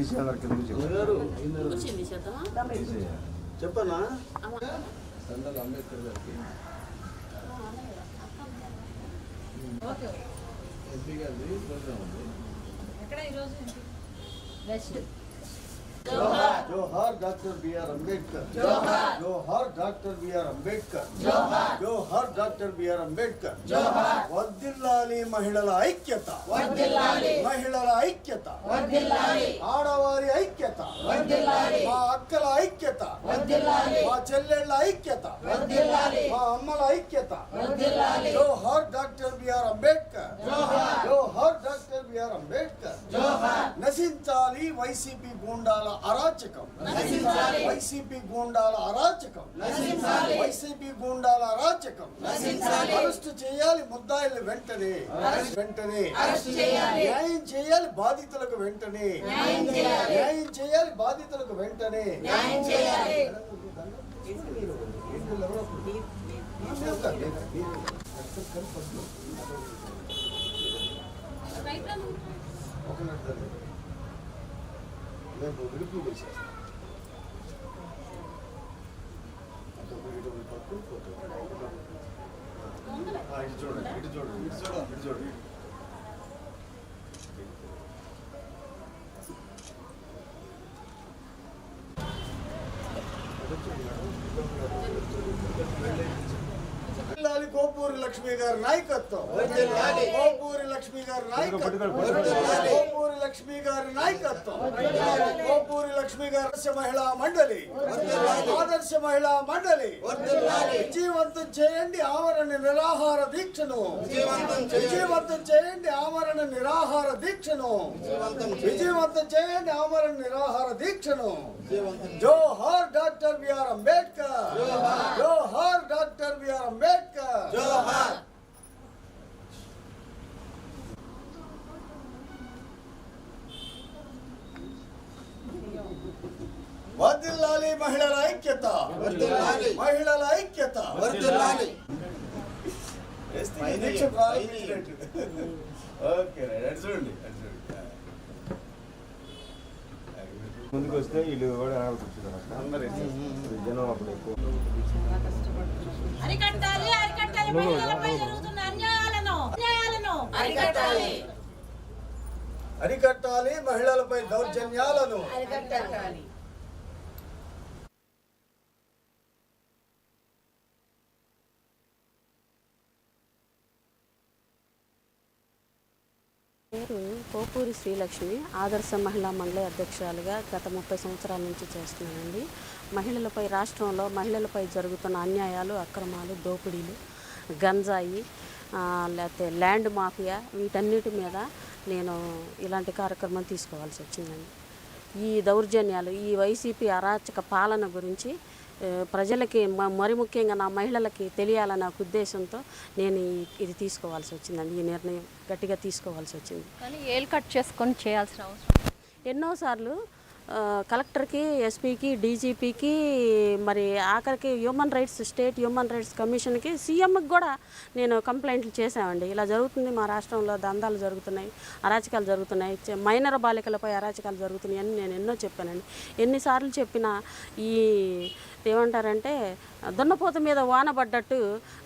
తీసేయాలి కింద చెప్పనా అంబేద్కర్ గారికి ఎంపీ గారిది ప్రోగ్రామ్ ఉంది జోహార్ డాక్టర్ బిఆర్ అంబేద్కర్ జోహార్ జోహార్ డాక్టర్ బిఆర్ అంబేద్కర్ జోహార్ జోహార్ డాక్టర్ బిఆర్ అంబేద్కర్ జోహార్ వర్ధిల్లాలి మహిళల ఐక్యత వర్ధిల్లాలి మహిళల ఐక్యత వర్ధిల్లాలి ఆడవారి ఐక్యత వర్ధిల్లాలి మా అక్కల ఐక్యత వర్ధిల్లాలి మా చెల్లెళ్ళ ఐక్యత వర్ధిల్లాలి మా అమ్మల ఐక్యత వర్ధిల్లాలి జోహార్ డాక్టర్ బిఆర్ అంబేద్కర్ జోహార్ జోహార్ డాక్టర్ బిఆర్ అంబేద్కర్. నశించాలి వైసీపీ గూండాల అరాచకం. వైసీపీ గూండాల అరాచకం. వైసీపీ గూండాల అరాచకం. అరెస్ట్ చేయాలి ముద్దాయిల్ని వెంటనే. వెంటనే. న్యాయం చేయాలి బాధితులకు వెంటనే. న్యాయం చేయాలి. బాధితులకు వెంటనే. కోపూరి లక్ష్మి గారి నాయకత్వం. కోపూరి లక్ష్మి గారి నాయకత్వం. కోపూరి లక్ష్మి గారి నాయకత్వం. కోపూరి లక్ష్మి గారి ఆదర్శ మహిళా మండలి. ఆదర్శ మహిళా మండలి. విజయవంతం చేయండి ఆవరణ నిరాహార దీక్షను. విజయవంతం చేయండి. ఆవరణ నిరాహార దీక్షను. విజయవంతం చేయండి. ఆమరణ నిరాహార దీక్షను. జోహార్ డాక్టర్ బిఆర్ అంబేద్కర్. జోహార్. Doctor BR Ambedkar. జోహార్ వర్ధిల్లాలి మహిళల ఐక్యత మహిళల ఐక్యత వేస్తే ఈ దీక్ష ప్రారంభించినట్టు. ఓకే రైట్ అటు చూడండి అటు చూడండి ముందుకు వస్తే వీళ్ళు కూడా జనం అప్పుడు ఎక్కువ. అరికట్టాలి మహిళలపై దౌర్జన్యాలను. అరికట్టాలి. పేరు కోపూరి శ్రీలక్ష్మి. ఆదర్శ మహిళా మండలి అధ్యక్షురాలుగా గత ముప్పై సంవత్సరాల నుంచి చేస్తున్నానండి. మహిళలపై రాష్ట్రంలో మహిళలపై జరుగుతున్న అన్యాయాలు అక్రమాలు దోపిడీలు గంజాయి లేకపోతే ల్యాండ్ మాఫియా వీటన్నిటి మీద నేను ఇలాంటి కార్యక్రమం తీసుకోవాల్సి వచ్చిందండి. ఈ దౌర్జన్యాలు ఈ వైసీపీ అరాచక పాలన గురించి ప్రజలకి మరి ముఖ్యంగా నా మహిళలకి తెలియాలన్న ఉద్దేశంతో నేను ఇది తీసుకోవాల్సి వచ్చిందండి. ఈ నిర్ణయం గట్టిగా తీసుకోవాల్సి వచ్చింది. కానీ ఏలు కట్ చేసుకొని చేయాల్సిన అవసరం ఎన్నోసార్లు కలెక్టర్కి ఎస్పీకి డీజీపీకి మరి ఆఖరికి human rights state human rights కమిషన్కి సీఎంకి కూడా నేను కంప్లైంట్లు చేశామండి. ఇలా జరుగుతుంది మా రాష్ట్రంలో దందాలు జరుగుతున్నాయి అరాచకాలు జరుగుతున్నాయి మైనర్ బాలికలపై అరాచకాలు జరుగుతున్నాయి అని నేను ఎన్నో చెప్పానండి. ఎన్నిసార్లు చెప్పినా ఈ ఏమంటారంటే దున్నపోత మీద వాన పడ్డట్టు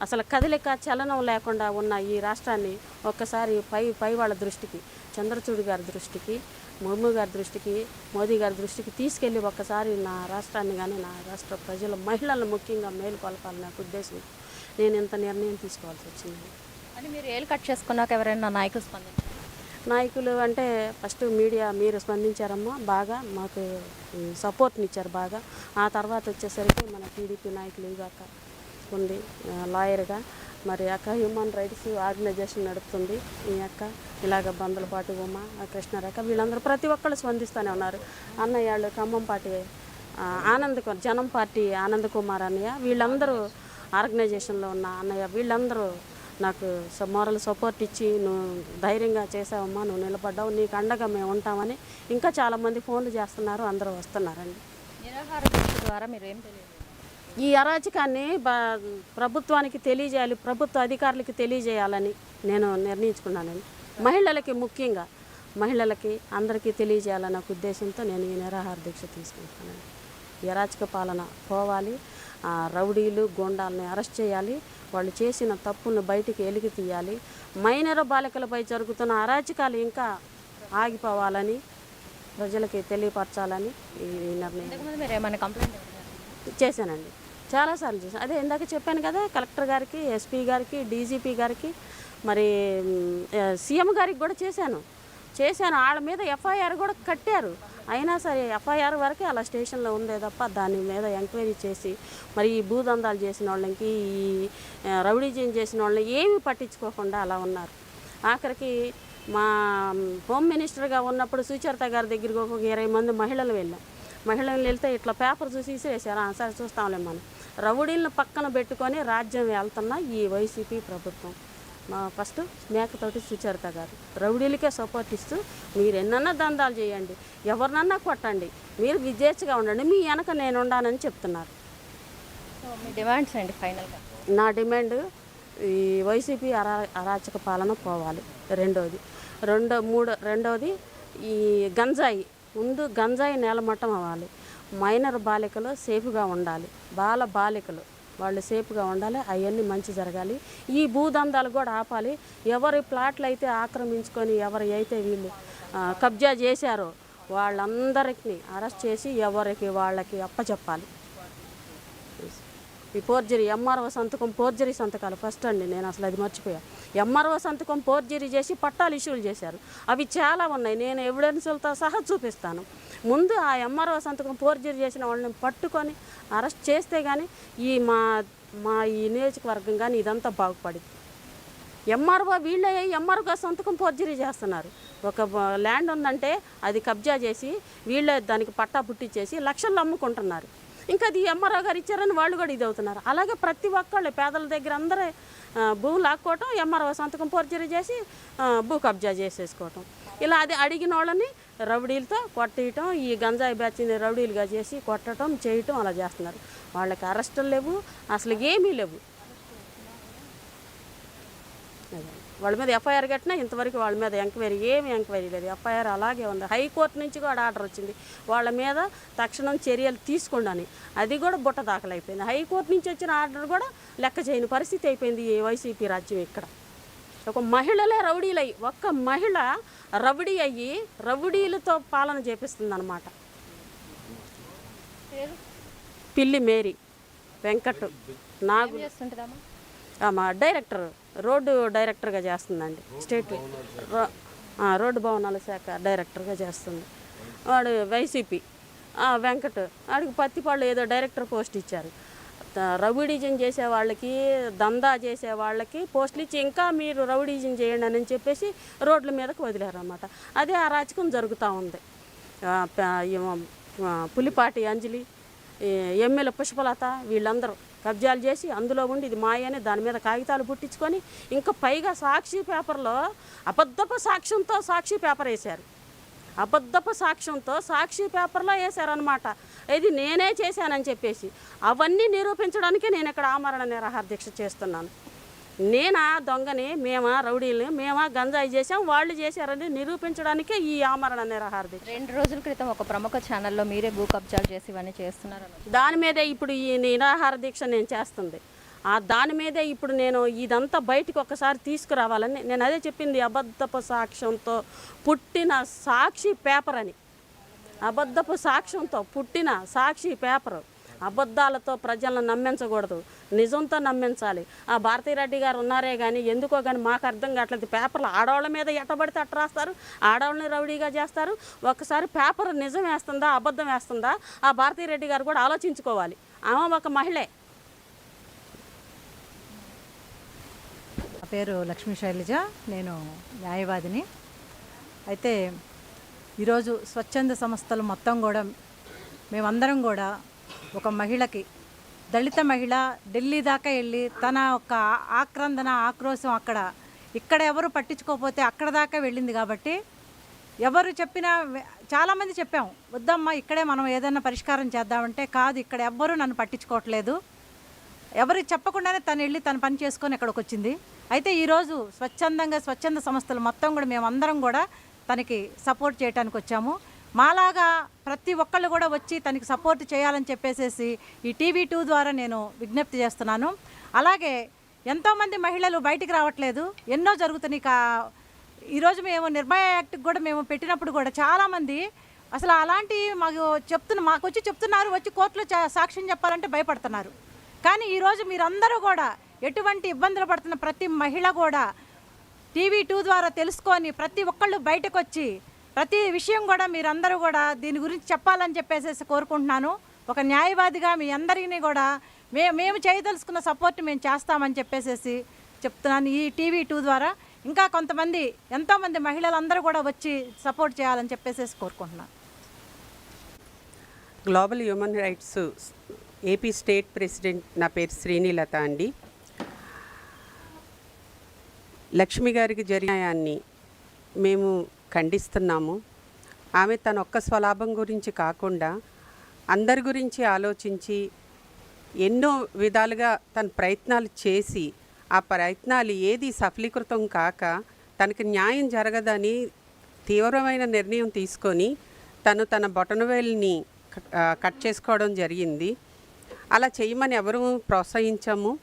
అసలు కదలిక చలనం లేకుండా ఉన్న ఈ రాష్ట్రాన్ని ఒక్కసారి పై పై వాళ్ళ దృష్టికి చంద్రచూడ్ గారి దృష్టికి ముర్ము గారి దృష్టికి మోదీ గారి దృష్టికి తీసుకెళ్ళి ఒక్కసారి నా రాష్ట్రాన్ని కానీ నా రాష్ట్ర ప్రజల మహిళలను ముఖ్యంగా మేలు కొలపాలని నాకు ఉద్దేశం. నేను ఇంత నిర్ణయం తీసుకోవాల్సి వచ్చింది. అని మీరు ఏలు కట్ చేసుకున్నాక ఎవరైనా నాయకులు స్పందించారు? నాయకులు అంటే ఫస్ట్ మీడియా మీరు స్పందించారమ్మా బాగా మాకు సపోర్ట్ని ఇచ్చారు బాగా. ఆ తర్వాత వచ్చేసరికి మన టీడీపీ నాయకులు అక్క ఉంది లాయర్గా మరి అక్క హ్యూమన్ రైట్స్ ఆర్గనైజేషన్ నడుపుతుంది. ఈ అక్క ఇలాగ బందలపాటి ఉమ కృష్ణారక్క వీళ్ళందరూ ప్రతి ఒక్కళ్ళు స్పందిస్తూనే ఉన్నారు. అన్నయ్యాళ్ళు ఖమ్మం పార్టీ ఆనంద్ జనం పార్టీ ఆనంద్ కుమార్ అన్నయ్య వీళ్ళందరూ ఆర్గనైజేషన్లో ఉన్న అన్నయ్య వీళ్ళందరూ నాకు మోరల్ సపోర్ట్ ఇచ్చి నువ్వు ధైర్యంగా చేసావమ్మా నువ్వు నిలబడ్డావు నీకు అండగా మేము ఉంటామని ఇంకా చాలామంది ఫోన్లు చేస్తున్నారు అందరూ వస్తున్నారండి. నిరాహార ద్వారా మీరు ఏం తెలియదు. ఈ అరాచకాన్ని ప్రభుత్వానికి తెలియజేయాలి ప్రభుత్వ అధికారులకి తెలియజేయాలని నేను నిర్ణయించుకున్నానండి. మహిళలకి ముఖ్యంగా మహిళలకి అందరికీ తెలియజేయాలన్న ఉద్దేశంతో నేను ఈ నిరాహార దీక్ష తీసుకుంటానండి ఈ అరాచక పాలన పోవాలి ఆ రౌడీలు గోండాలని అరెస్ట్ చేయాలి వాళ్ళు చేసిన తప్పులను బయటికి ఎలికి తీయాలి మైనర్ బాలికలపై జరుగుతున్న అరాచకాలు ఇంకా ఆగిపోవాలని ప్రజలకి తెలియపరచాలని ఈ నిర్ణయం చేశానండి. చాలాసార్లు చేశాను. అదే ఇందాక చెప్పాను కదా కలెక్టర్ గారికి ఎస్పీ గారికి డీజీపీ గారికి మరి సీఎం గారికి కూడా చేశాను. చేశాను. వాళ్ళ మీద ఎఫ్ఐఆర్ కూడా కట్టారు. అయినా సరే ఎఫ్ఐఆర్ వరకే అలా స్టేషన్లో ఉందే తప్ప దాని మీద ఎంక్వైరీ చేసి మరి ఈ భూదందాలు చేసిన వాళ్ళకి ఈ ఆ, చేసిన వాళ్ళని ఏమీ పట్టించుకోకుండా అలా ఉన్నారు. ఆఖరికి మా హోమ్ మినిస్టర్గా ఉన్నప్పుడు సుచరిత గారి దగ్గరికి ఒక ఇరవై మంది మహిళలు వెళ్ళాం. మహిళలు వెళ్తే ఇట్లా పేపర్ చూసి ఇసిరేసారు "ఆ, సరే చూస్తాంలే మనం. రౌడీలను పక్కన పెట్టుకొని రాజ్యం వెళ్తున్న ఈ వైసీపీ ప్రభుత్వం. మా ఫస్ట్ మేకతోటి సుచరిత గారు. రౌడీలకే సపోర్ట్ ఇస్తూ మీరు ఎన్నన్నా దందాలు చేయండి ఎవరినన్నా కొట్టండి మీరు విజేచ్గా ఉండండి మీ వెనక నేను ఉండానని చెప్తున్నారు. డిమాండ్స్ అండి ఫైనల్గా? నా డిమాండ్ ఈ వైసీపీ అరా అరాచక పాలన పోవాలి. రెండోది. రెండో మూడో రెండోది ఈ గంజాయి. ముందు గంజాయి నేలమట్టం అవ్వాలి. మైనర్ బాలికలు సేఫ్గా ఉండాలి. బాల బాలికలు వాళ్ళు సేఫ్గా ఉండాలి. అవన్నీ మంచి జరగాలి. ఈ భూదందాలు కూడా ఆపాలి. ఎవరి ప్లాట్లు అయితే ఆక్రమించుకొని ఎవరి అయితే వీళ్ళు కబ్జా చేశారో వాళ్ళందరికీ అరెస్ట్ చేసి ఎవరికి వాళ్ళకి అప్పచెప్పాలి. ఈ ఫోర్జరీ ఎంఆర్ఓ సంతకం ఫోర్జరీ సంతకాలు ఫస్ట్ అండి. నేను అసలు అది మర్చిపోయా. ఎంఆర్ఓ సంతకం ఫోర్జరీ చేసి పట్టాలు ఇష్యూలు చేశారు. అవి చాలా ఉన్నాయి. నేను ఎవిడెన్సులతో సహా చూపిస్తాను. ముందు ఆ ఎంఆర్ఓ సంతకం ఫోర్జరీ చేసిన వాళ్ళని పట్టుకొని అరెస్ట్ చేస్తే కానీ ఈ మా మా ఈ నియోజకవర్గం కానీ ఇదంతా బాగుపడింది. ఎంఆర్ఓ వీళ్ళే ఎంఆర్ఓ సంతకం ఫోర్జరీ చేస్తున్నారు. ఒక ల్యాండ్ ఉందంటే అది కబ్జా చేసి వీళ్ళే దానికి పట్టా పుట్టించేసి లక్షల్లో అమ్ముకుంటున్నారు. ఇంకా అది ఎంఆర్ఓ గారు ఇచ్చారని వాళ్ళు కూడా ఇది అవుతున్నారు. అలాగే ప్రతి ఒక్కళ్ళు పేదల దగ్గర అందరూ భూ భూమి లాక్కోవటం ఎంఆర్ఓ సంతకం ఫోర్జరీ చేసి భూ కబ్జా చేసేసుకోవటం. ఇలా అది అడిగిన వాళ్ళని రౌడీలతో కొట్టేయటం ఈ గంజాయి బ్యాచ్ని రౌడీలుగా చేసి కొట్టడం చేయటం అలా చేస్తున్నారు. వాళ్ళకి అరెస్టులు లేవు అసలు ఏమీ లేవు. వాళ్ళ మీద ఎఫ్ఐఆర్ కట్టినా ఇంతవరకు వాళ్ళ మీద ఎంక్వైరీ ఏమి ఎంక్వైరీ లేదు. ఎఫ్ఐఆర్ అలాగే ఉంది. హైకోర్టు నుంచి కూడా ఆర్డర్ వచ్చింది. వాళ్ళ మీద తక్షణం చర్యలు తీసుకోండి అది కూడా బుట్ట దాఖలైపోయింది. హైకోర్టు నుంచి వచ్చిన ఆర్డర్ కూడా లెక్క చేయని పరిస్థితి అయిపోయింది ఈ వైసీపీ రాజ్యం ఇక్కడ. ఒక మహిళలే రౌడీలయ్యి ఒక్క మహిళ రౌడీ అయ్యి రౌడీలతో పాలన చేపిస్తుంది అనమాట పేరు? పిల్లి మేరీ వెంకట్ నాగు మా డైరెక్టర్ రోడ్డు డైరెక్టర్గా చేస్తుందండి స్టేట్ రోడ్డు భవనాల శాఖ. డైరెక్టర్గా చేస్తుంది. వాడు వైసీపీ. ఆ, వెంకట్ వాడికి పత్తిపాళ్ళు ఏదో డైరెక్టర్ పోస్ట్ ఇచ్చారు. రౌడీజం చేసే వాళ్ళకి దందా చేసే వాళ్ళకి పోస్టులు ఇచ్చి ఇంకా మీరు రౌడీజం చేయండి అని చెప్పేసి రోడ్ల మీదకి వదిలేరన్నమాట. అదే అరాచకం జరుగుతూ ఉంది. పులిపాటి అంజలి ఎమ్మెల్యే పుష్పలత వీళ్ళందరూ కబ్జాలు చేసి అందులో ఉండి ఇది మాయనే దాని మీద కాగితాలు పుట్టించుకొని ఇంకా పైగా సాక్షి పేపర్లో అబద్ధపు సాక్ష్యంతో సాక్షి పేపర్ వేశారు. అబద్ధపు సాక్ష్యంతో సాక్షి పేపర్లో వేశారనమాట ఇది నేనే చేశానని చెప్పేసి. అవన్నీ నిరూపించడానికే నేను ఇక్కడ ఆమరణ నిరాహార దీక్ష చేస్తున్నాను. నేనా దొంగని మేమా రౌడీలు మేమా గంజాయి చేసాం వాళ్ళు చేశారని నిరూపించడానికే ఈ ఆమరణ నిరాహార దీక్ష. రెండు రోజుల క్రితం ఒక ప్రముఖ ఛానల్లో మీరే భూ కబ్జాలు చేసి ఇవన్నీ చేస్తున్నారు దాని మీదే ఇప్పుడు ఈ నిరాహార దీక్ష నేను చేస్తుంది. దాని మీదే ఇప్పుడు నేను ఇదంతా బయటికి ఒకసారి తీసుకురావాలని నేను అదే చెప్పింది అబద్ధపు సాక్ష్యంతో పుట్టిన సాక్షి పేపర్ అని. అబద్ధపు సాక్ష్యంతో పుట్టిన సాక్షి పేపర్. అబద్ధాలతో ప్రజలను నమ్మించకూడదు. నిజంతో నమ్మించాలి. ఆ భారతీరెడ్డి గారు ఉన్నారే కానీ ఎందుకో కానీ మాకు అర్థం కావట్లేదు. పేపర్లు ఆడవాళ్ళ మీద ఎట్టబడితే అట్ట రాస్తారు. ఆడవాళ్ళని రౌడీగా చేస్తారు. ఒకసారి పేపర్ నిజం వేస్తుందా అబద్ధం వేస్తుందా? ఆ భారతీరెడ్డి గారు కూడా ఆలోచించుకోవాలి. ఆమె ఒక మహిళే. పేరు లక్ష్మీ శైలజ నేను న్యాయవాదిని. అయితే ఈరోజు స్వచ్ఛంద సంస్థలు మొత్తం కూడా మేమందరం కూడా ఒక మహిళకి దళిత మహిళ ఢిల్లీ దాకా వెళ్ళి తన ఒక ఆక్రందన ఆక్రోశం అక్కడ ఇక్కడ ఎవరు పట్టించుకోకపోతే అక్కడ దాకా వెళ్ళింది కాబట్టి ఎవరు చెప్పినా చాలామంది చెప్పాం వద్దమ్మా ఇక్కడే మనం ఏదైనా పరిష్కారం చేద్దామంటే కాదు ఇక్కడ ఎవ్వరూ నన్ను పట్టించుకోవట్లేదు. ఎవరు చెప్పకుండానే తను వెళ్ళి తన పని చేసుకొని ఇక్కడికి వచ్చింది. అయితే ఈరోజు స్వచ్ఛందంగా స్వచ్ఛంద సంస్థలు మొత్తం కూడా మేమందరం కూడా తనకి సపోర్ట్ చేయడానికి వచ్చాము. మాలాగా ప్రతి ఒక్కళ్ళు కూడా వచ్చి తనకి సపోర్ట్ చేయాలని చెప్పేసేసి ఈ టీవీ టూ ద్వారా నేను విజ్ఞప్తి చేస్తున్నాను. అలాగే ఎంతోమంది మహిళలు బయటికి రావట్లేదు. ఎన్నో జరుగుతున్నాయి కా ఈరోజు మేము నిర్భయ యాక్ట్ కూడా మేము పెట్టినప్పుడు కూడా చాలామంది అసలు అలాంటి మాకు చెప్తున్న మాకు వచ్చి చెప్తున్నారు వచ్చి కోర్టులో చా- సాక్ష్యం చెప్పాలంటే భయపడుతున్నారు. కానీ ఈరోజు మీరందరూ కూడా ఎటువంటి ఇబ్బందులు పడుతున్న ప్రతి మహిళ కూడా టీవీ టూ ద్వారా తెలుసుకొని ప్రతి ఒక్కళ్ళు బయటకు వచ్చి ప్రతి విషయం కూడా మీరందరూ కూడా దీని గురించి చెప్పాలని చెప్పేసి కోరుకుంటున్నాను. ఒక న్యాయవాదిగా మీ అందరినీ కూడా మే మేము చేయదలుచుకున్న సపోర్ట్ మేము చేస్తామని చెప్పేసి చెప్తున్నాను ఈ టీవీ టూ ద్వారా. ఇంకా కొంతమంది ఎంతోమంది మహిళలందరూ కూడా వచ్చి సపోర్ట్ చేయాలని చెప్పేసి కోరుకుంటున్నాను. Global human rights AP state president నా పేరు శ్రీనిలత అండి. లక్ష్మి గారికి జరిగాయాన్ని మేము ఖండిస్తున్నాము. ఆమె తన ఒక్క స్వలాభం గురించి కాకుండా అందరి గురించి ఆలోచించి ఎన్నో విధాలుగా తన ప్రయత్నాలు చేసి ఆ ప్రయత్నాలు ఏది సఫలీకృతం కాక తనకి న్యాయం జరగదని తీవ్రమైన నిర్ణయం తీసుకొని తను తన బొటనవేలుని కట్ చేసుకోవడం జరిగింది. అలా చేయమని ఎవరు ప్రోత్సహించాము.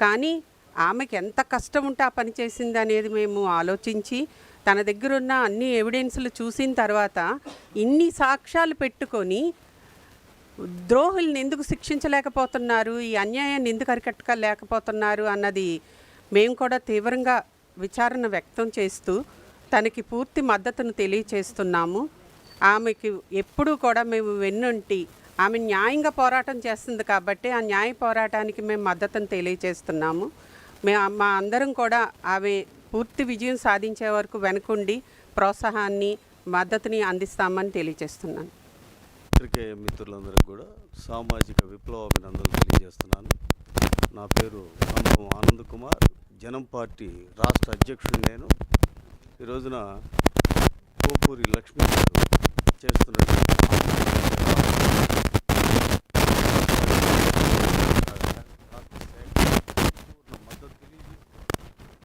కానీ ఆమెకి ఎంత కష్టం ఉంటే ఆ పని చేసింది అనేది మేము ఆలోచించి తన దగ్గర ఉన్న అన్ని ఎవిడెన్స్లు చూసిన తర్వాత ఇన్ని సాక్ష్యాలు పెట్టుకొని ద్రోహుల్ని ఎందుకు శిక్షించలేకపోతున్నారు? ఈ అన్యాయాన్ని ఎందుకు అరికట్టలేకపోతున్నారు? అన్నది మేము కూడా తీవ్రంగా విచారణ వ్యక్తం చేస్తూ తనకి పూర్తి మద్దతును తెలియచేస్తున్నాము. ఆమెకి ఎప్పుడూ కూడా మేము వెన్నుంటి ఆమె న్యాయంగా పోరాటం చేస్తుంది కాబట్టి ఆ న్యాయ పోరాటానికి మేము మద్దతును తెలియజేస్తున్నాము. మేము మా అందరం కూడా ఆమె పూర్తి విజయం సాధించే వరకు వెనుకుండి ప్రోత్సాహాన్ని మద్దతుని అందిస్తామని తెలియజేస్తున్నాను. పత్రికేయ మిత్రులందరికీ కూడా సామాజిక విప్లవ అభినందనలు తెలియజేస్తున్నాను. నా పేరు కంభం ఆనంద్ కుమార్ జనం పార్టీ రాష్ట్ర అధ్యక్షుడు నేను. ఈ రోజున కోపూరి లక్ష్మీ గారు చేస్తున్నటువంటి